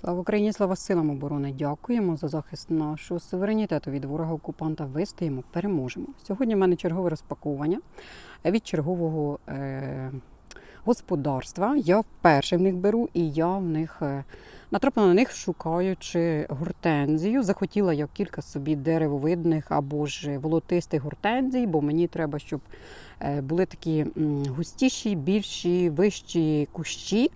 Слава Україні, слава силам оборони! Дякуємо за захист нашого суверенітету від ворога окупанта. Вистоїмо, переможемо. Сьогодні в мене чергове розпаковування від чергового е, господарства. Я вперше в них беру, і я в них е, натрапила на них, шукаючи гортензію. Захотіла я кілька собі деревовидних або ж волотистих гортензій, бо мені треба, щоб е, були такі густіші, більші, вищі кущі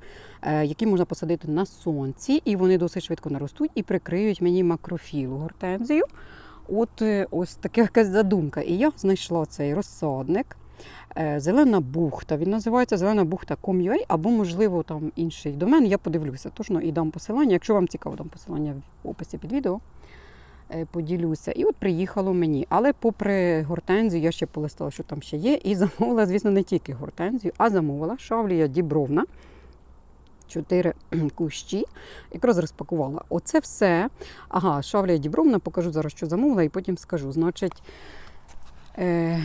які можна посадити на сонці, і вони досить швидко наростуть і прикриють мені макрофілу гортензію. От е, ось така якась задумка. І я знайшла цей розсадник. е, Зелена бухта. Він називається Зелена бухта Com.ua, або, можливо, там інший домен. Я подивлюся точно і дам посилання. Якщо вам цікаво, дам посилання в описі під відео. Е, Поділюся. І от приїхало мені. Але попри гортензію, я ще полистала, що там ще є. І замовила, звісно, не тільки гортензію, а замовила шавлія дібровна. Чотири кущі. Якраз розпакувала. Оце все. Ага, шавля дібровна, покажу зараз, що замовила, і потім скажу. Значить, е,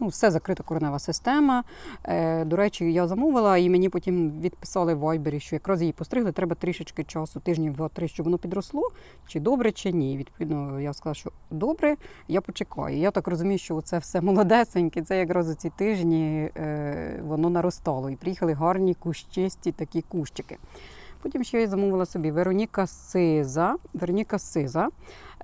ну, все закрита коренева система. Е, до речі, я замовила, і мені потім відписали в Вайбері, що якраз її постригли, треба трішечки часу, тижнів два-три, щоб воно підросло, чи добре, чи ні. Відповідно, я сказала, що добре, я почекаю. Я так розумію, що це все молодесеньке, це якраз у ці тижні е, воно наростало. І приїхали гарні кущисті такі кущики. Потім ще я замовила собі Вероніка Сиза. Вероніка Сиза.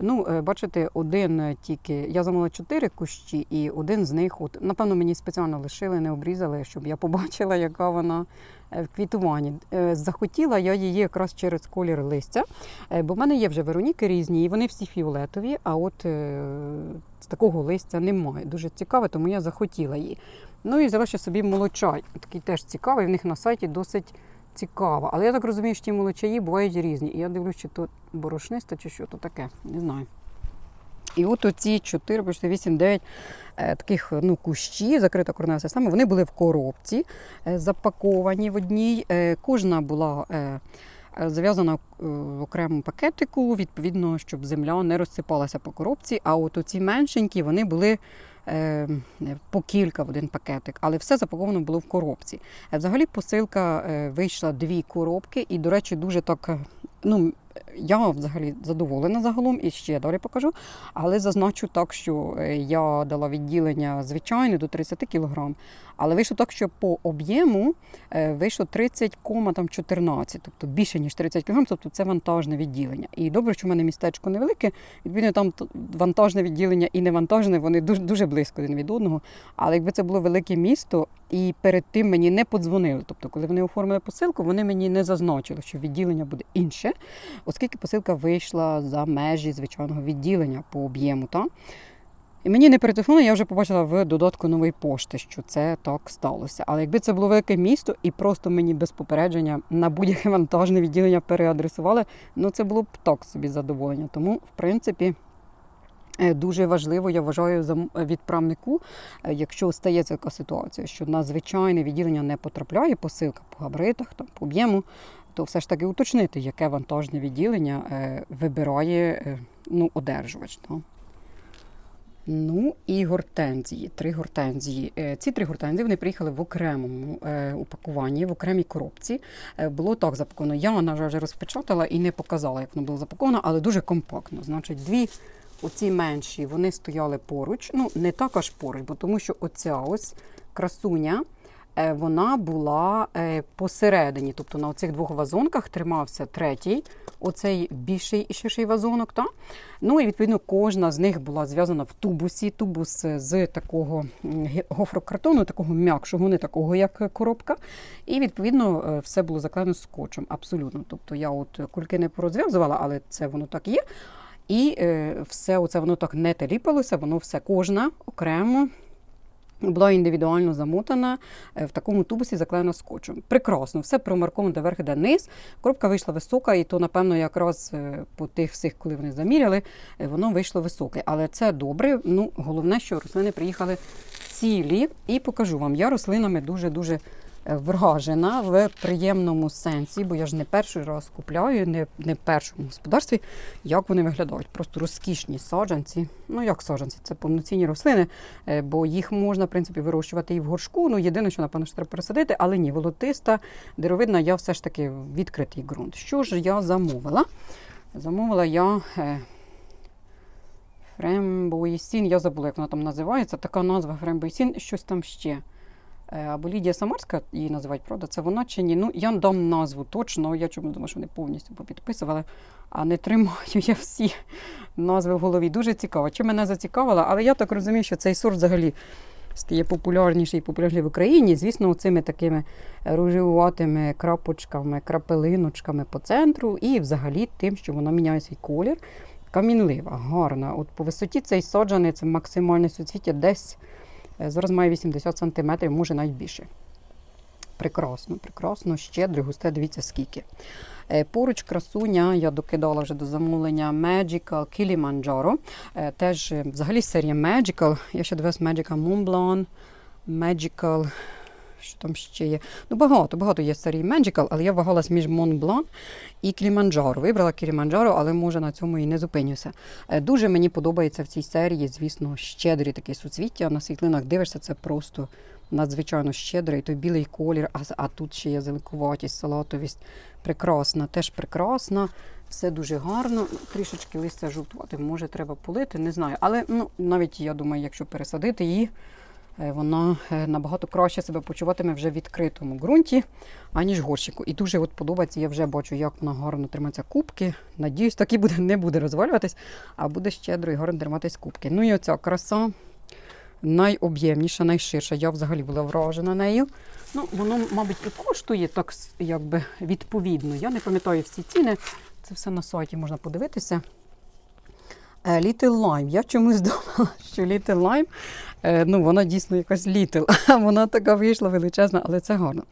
Ну, е, бачите, один е, тільки. Я замовила чотири кущі, і один з них, от, напевно, мені спеціально лишили, не обрізали, щоб я побачила, яка вона е, в квітуванні. Захотіла я її якраз через колір листя, бо в мене є вже Вероніки різні, і вони всі фіолетові, а от такого листя немає. Дуже цікаве, тому я захотіла її. Ну і взяла ще собі молочай. Такий теж цікавий, в них на сайті досить цікаво. Але я так розумію, що ті молочаї бувають різні. І я дивлюсь, чи то борошниста, чи що то таке. Не знаю. І от оці 4, бачите, 8-9 е, таких ну, кущі, закрита коренева система, вони були в коробці, е, запаковані в одній. Е, кожна була е, зав'язана в окремому пакетику, відповідно, щоб земля не розсипалася по коробці. А от оці меншенькі, вони були по кілька в один пакетик, але все запаковано було в коробці. Е, Взагалі посилка е, вийшла дві коробки, і, до речі, дуже так. е, Ну, я взагалі задоволена загалом і ще далі покажу. Але зазначу так, що е, я дала відділення звичайне до 30 кг. Але вийшло так, що по об'єму е, вийшло 30,14, тобто більше ніж 30 кг, тобто це вантажне відділення. І добре, що в мене містечко невелике. Відповідно, там вантажне відділення і невантажне, вони дуже, дуже близько один від одного. Але якби це було велике місто, і перед тим мені не подзвонили. Тобто, коли вони оформили посилку, вони мені не зазначили, що відділення буде інше, оскільки посилка вийшла за межі звичайного відділення по об'єму. Та? І мені не перетелефонували, я вже побачила в додатку нової пошти, що це так сталося. Але якби це було велике місто і просто мені без попередження на будь-яке вантажне відділення переадресували, ну це було б так собі задоволення. Тому, в принципі, е, дуже важливо, я вважаю, зам- відправнику, е, якщо стається така ситуація, що на звичайне відділення не потрапляє посилка по габаритах, там, по об'єму, то все ж таки уточнити, яке вантажне відділення е, вибирає е, ну, одержувач. Та. Ну і гортензії. Три гортензії. Е, Ці три гортензії вони приїхали в окремому упакуванні, в окремій коробці. Було так запаковано. Я, на жаль, вже розпечатала і не показала, як воно було запаковано, але дуже компактно. Значить, дві оці менші вони стояли поруч. Ну, не так аж поруч, бо тому що оця ось красуня. Е, Вона була е, посередині, тобто на оцих двох вазонках тримався третій, оцей більший і ширший вазонок. Та? Ну і відповідно кожна з них була зв'язана в тубусі. Тубус з такого гофрокартону, такого м'якшого, не такого, як коробка. І відповідно е, все було заклеєно скотчем. Абсолютно. Тобто я от кульки не порозв'язувала, але це воно так є. І е, все оце воно так не теліпалося, воно все кожна окремо. Була індивідуально замотана е, в такому тубусі, заклеєна скотчем. Прекрасно, все промарковано до верх, де низ. Коробка вийшла висока, і то, напевно, якраз е, по тих всіх, коли вони заміряли, е, воно вийшло високе. Але це добре. Ну, головне, що рослини приїхали цілі. І покажу вам. Я рослинами дуже-дуже вражена в приємному сенсі, бо я ж не перший раз купляю, не, не в першому господарстві, як вони виглядають. Просто розкішні саджанці. Ну, як саджанці, це повноцінні рослини, е, бо їх можна, в принципі, вирощувати і в горшку. Ну, єдине, що, напевно, треба пересадити, але ні, волотиста, деревидна, я все ж таки відкритий ґрунт. Що ж я замовила? Замовила я. е, Фрембоїсін, я забула, як вона там називається. Така назва Фрембоїсін, щось там ще. Е, Або Лідія Самарська її називають, правда, це вона чи ні? Ну, я дам назву точно. Я чому думаю, що вони повністю попідписували, а не тримаю я всі назви в голові. Дуже цікаво. Чи мене зацікавила, але я так розумію, що цей сорт взагалі стає популярніший і популярніший в Україні. Звісно, цими такими ружевуватими крапочками, крапелиночками по центру, і взагалі тим, що вона міняє свій колір. Камінлива, гарна. От по висоті цей саджаний, це максимальне суцвіття десь зараз має 80 см, може навіть більше. Прекрасно, прекрасно, щедре, густе, дивіться скільки. Е, Поруч красуня я докидала вже до замовлення Magical Kilimanjaro. Е, Теж е, взагалі серія Magical. Я ще дивилась Magical Montblanc, Magical. Що там ще є? Ну, багато, багато є серії Magical, але я вагалась між Blanc і Кіліманджаро. Вибрала Кіліманджаро, але може на цьому і не зупинюся. Е, Дуже мені подобається в цій серії, звісно, щедрі такі суцвіття. На світлинах дивишся, це просто надзвичайно щедрий. Той білий колір, а, а тут ще є зеленкуватість, салатовість. Прекрасна, теж прекрасна. Все дуже гарно. Трішечки листя жовтувати, може треба полити, не знаю. Але ну, навіть я думаю, якщо пересадити її, вона е, набагато краще себе почуватиме вже в відкритому ґрунті, аніж горщику. І дуже от подобається, я вже бачу, як вона гарно тримається кубки. Надіюсь, так і буде, не буде розвалюватись, а буде щедро і гарно триматись кубки. Ну і оця краса найоб'ємніша, найширша. Я взагалі була вражена нею. Ну, воно, мабуть, і коштує так якби відповідно. Я не пам'ятаю всі ціни. Це все на сайті можна подивитися. Е, Little Lime. Я чомусь думала, що Little Lime, е, ну вона дійсно якась Little, а вона така вийшла величезна, але це гарно.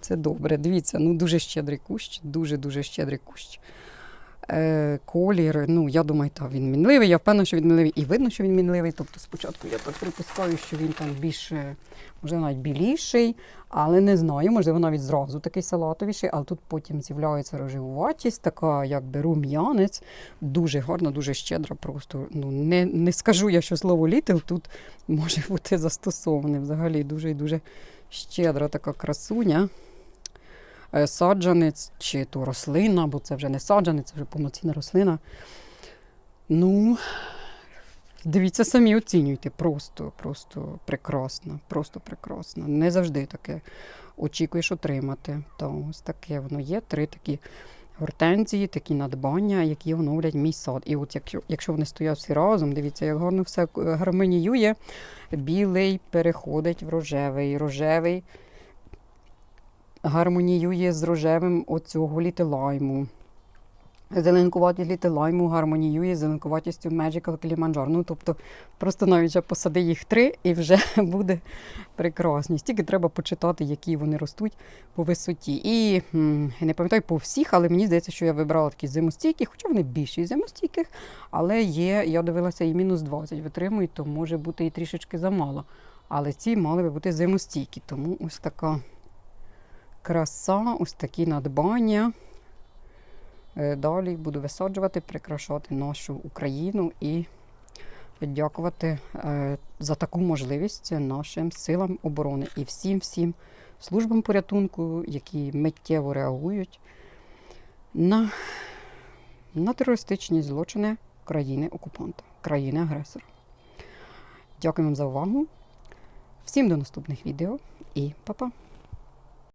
Це добре. Дивіться, ну дуже щедрий кущ, дуже-дуже щедрий кущ. Е, колір, ну я думаю, так, він мінливий. Я впевнена, що він мінливий, і видно, що він мінливий. Тобто спочатку я так припускаю, що він там більше, можливо, навіть біліший, але не знаю, можливо, навіть зразу такий салатовіший, але тут потім з'являється рожевуватість, така якби рум'янець. Дуже гарна, дуже щедра. Просто ну не, не скажу я, що слово літл тут може бути застосоване. Взагалі дуже і дуже щедра така красуня. Е, Саджанець чи то рослина, бо це вже не саджанець, це вже повноцінна рослина. Ну, дивіться, самі оцінюйте. Просто, просто прекрасно, просто прекрасно. Не завжди таке очікуєш отримати. То ось таке воно є. Три такі гортензії, такі надбання, які оновлять мій сад. І от якщо, якщо вони стоять всі разом, дивіться, як гарно все гармоніює. Білий переходить в рожевий, рожевий гармоніює з рожевим оцього літилайму. Зеленкуватість літилайму гармоніює з зеленкуватістю Magical Kilimanjaro. Ну, тобто, просто навіть вже посади їх три і вже буде прекрасність. Тільки треба почитати, які вони ростуть по висоті. І не пам'ятаю по всіх, але мені здається, що я вибрала такі зимостійкі, хоча вони більші зимостійких, але є, я дивилася, і мінус 20 витримують, то може бути і трішечки замало. Але ці мали би бути зимостійкі, тому ось така краса, ось такі надбання. Е, Далі буду висаджувати, прикрашати нашу Україну і дякувати е, за таку можливість нашим силам оборони і всім всім службам порятунку, які миттєво реагують на, на терористичні злочини країни-окупанта, країни-агресора. Дякую вам за увагу. Всім до наступних відео і па-па!